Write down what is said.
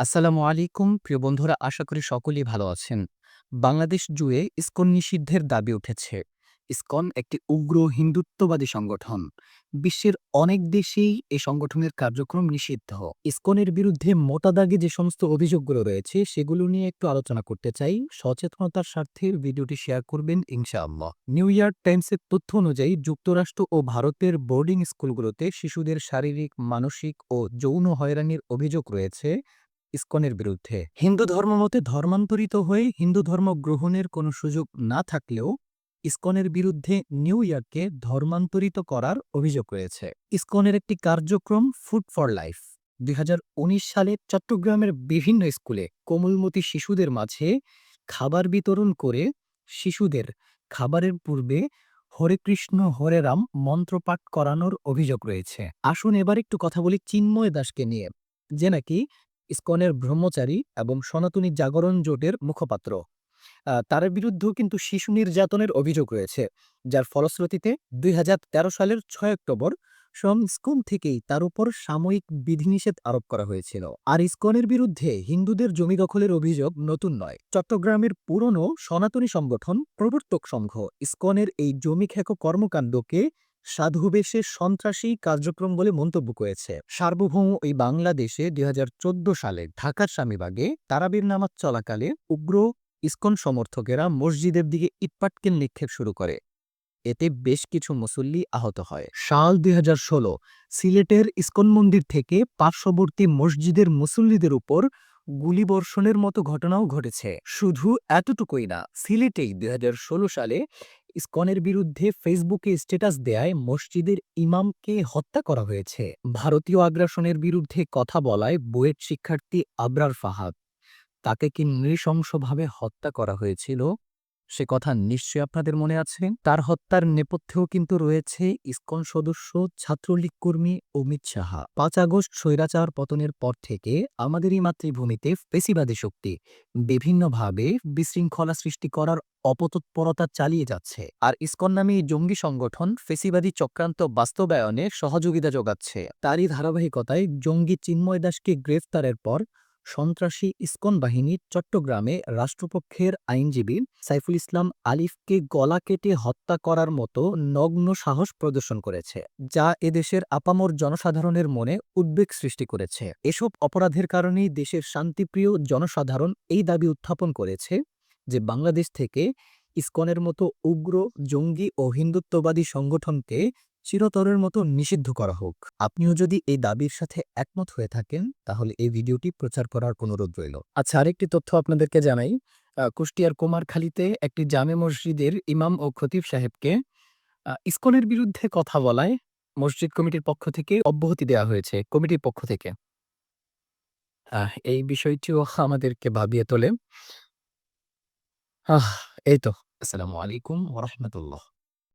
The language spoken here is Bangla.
আসসালামু আলাইকুম, প্রিয় বন্ধুরা, আশা করি সকলেই ভালো আছেন। বাংলাদেশ জুড়ে ইসকন নিষিদ্ধের দাবি উঠেছে। ইসকন একটি উগ্র হিন্দুত্ববাদী সংগঠন। বিশ্বের অনেক দেশেই এই সংগঠনের কার্যক্রম নিষিদ্ধ। ইসকনের বিরুদ্ধে মোটা দাগে যে সমস্ত অভিযোগগুলো রয়েছে, সেগুলো নিয়ে একটু আলোচনা করতে চাই। সচেতনতার স্বার্থে ভিডিওটি শেয়ার করবেন ইনশাআল্লাহ। নিউ ইয়র্ক টাইমসের তথ্য অনুযায়ী, যুক্তরাষ্ট্র ও ভারতের বোর্ডিং স্কুলগুলোতে শিশুদের শারীরিক, মানসিক ও যৌন হয়রানির অভিযোগ রয়েছে। ইসকনের বিরুদ্ধে। হিন্দু ধর্মমতে ধর্মান্তরিত হয়ে হিন্দু ধর্ম গ্রহণের কোনো সুযোগ না থাকলেও ইস্কনের বিরুদ্ধে নিউ ইয়র্ককে ধর্মান্তরিত করার অভিযোগ রয়েছে। ইস্কনের একটি কার্যক্রম ফুড ফর লাইফ দুই সালে চট্টগ্রামের বিভিন্ন স্কুলে কোমলমতি শিশুদের মাঝে খাবার বিতরণ করে শিশুদের খাবারের পূর্বে হরে কৃষ্ণ, হরে রাম মন্ত্রপাঠ করানোর অভিযোগ রয়েছে। আসুন এবার একটু কথা বলি চিন্ময় দাসকে নিয়ে, যে নাকি ইসকনের ব্রহ্মচারী এবং সনাতনী জাগরণ জোটের মুখপাত্র। তার বিরুদ্ধেও কিন্তু শিশু নির্যাতনের অভিযোগ রয়েছে, যার ফলশ্রুতিতে দুই হাজার তেরো সালের ছয় অক্টোবর সোম ইসকন থেকেই তার উপর সাময়িক বিধিনিষেধ আরোপ করা হয়েছিল। আর ইসকনের বিরুদ্ধে হিন্দুদের জমি দখলের অভিযোগ নতুন নয়। চট্টগ্রামের পুরনো সনাতনী সংগঠন প্রবর্তক সংঘ ইসকনের এই জমি খেক কর্মকাণ্ডকে সাধুবেশে সন্ত্রাসী কার্যক্রম বলে মন্তব্য করেছে। সার্বভৌম ওই বাংলাদেশে দুই হাজার চোদ্দ সালে ঢাকার স্বামীবাগে তারাবির নামাজ চলাকালে উগ্র ইসকন সমর্থকেরা মসজিদের দিকে ইটপাটকেল নিক্ষেপ শুরু করে। এতে বেশ কিছু মুসল্লি আহত হয়। সাল দুই হাজার ষোলো সিলেটের ইস্কন মন্দির থেকে পার্শ্ববর্তী মসজিদের মুসল্লিদের উপর গুলিবর্ষণের মতো ঘটনাও ঘটেছে। শুধু এতটুকুই না, সিলেটেই দুই হাজার ষোলো সালে ইসকনের বিরুদ্ধে ফেসবুকে স্ট্যাটাস দেয়ায় মসজিদের ইমামকে হত্যা করা হয়েছে। ভারতীয় আগ্রাসনের বিরুদ্ধে কথা বলায় বুয়েট শিক্ষার্থী আবরার ফাহাদ। তাকে কি নৃশংসভাবে হত্যা করা হয়েছিল? সে কথা নিশ্চয়ই আপনাদের মনে আছে। তার হত্যার নেপথ্যেও কিন্তু রয়েছে ইসকন সদস্য, ছাত্রলীগ কর্মী অমিত সাহা। পাঁচ আগস্ট স্বৈরাচার পতনের পর থেকে আমাদেরই মাতৃভূমিতে ফেসিবাদী শক্তি বিভিন্নভাবে বিশৃঙ্খলা সৃষ্টি করার অপতৎপরতা চালিয়ে যাচ্ছে। আর ইসকন নামে এই জঙ্গি সংগঠন ফেসিবাদী চক্রান্ত বাস্তবায়নে সহযোগিতা যোগাচ্ছে। তারই ধারাবাহিকতায় জঙ্গি চিন্ময় দাসকে গ্রেফতারের পর সন্ত্রাসী ইস্কন বাহিনী চট্টগ্রামে রাষ্ট্রপক্ষের আইনজীবী সাইফুল ইসলাম আলিফকে গলা কেটে হত্যা করার মতো নগ্ন সাহস প্রদর্শন করেছে, যা এদেশের আপামর জনসাধারণের মনে উদ্বেগ সৃষ্টি করেছে। এসব অপরাধের কারণেই দেশের শান্তিপ্রিয় জনসাধারণ এই দাবি উত্থাপন করেছে যে বাংলাদেশ থেকে ইস্কনের মতো উগ্র, জঙ্গি ও হিন্দুত্ববাদী সংগঠনকে চিরতরের মতো নিষিদ্ধ করা হোক। আপনিও যদি এই দাবির সাথে একমত হয়ে থাকেন, তাহলে এই ভিডিওটি প্রচার করার অনুরোধ রইল। আচ্ছা আরেকটি তথ্য আপনাদেরকে জানাই। কুষ্টিয়ার কুমারখালীতে একটি জামে মসজিদের ইমাম ও খতিব সাহেবকে ইস্কনের বিরুদ্ধে কথা বলায় মসজিদ কমিটির পক্ষ থেকে অব্যাহতি দেওয়া হয়েছে। কমিটির পক্ষ থেকে। এই বিষয়টিও আমাদেরকে ভাবিয়ে তোলে। এই তো। আসসালামু আলাইকুম ওরহমতুল্লাহ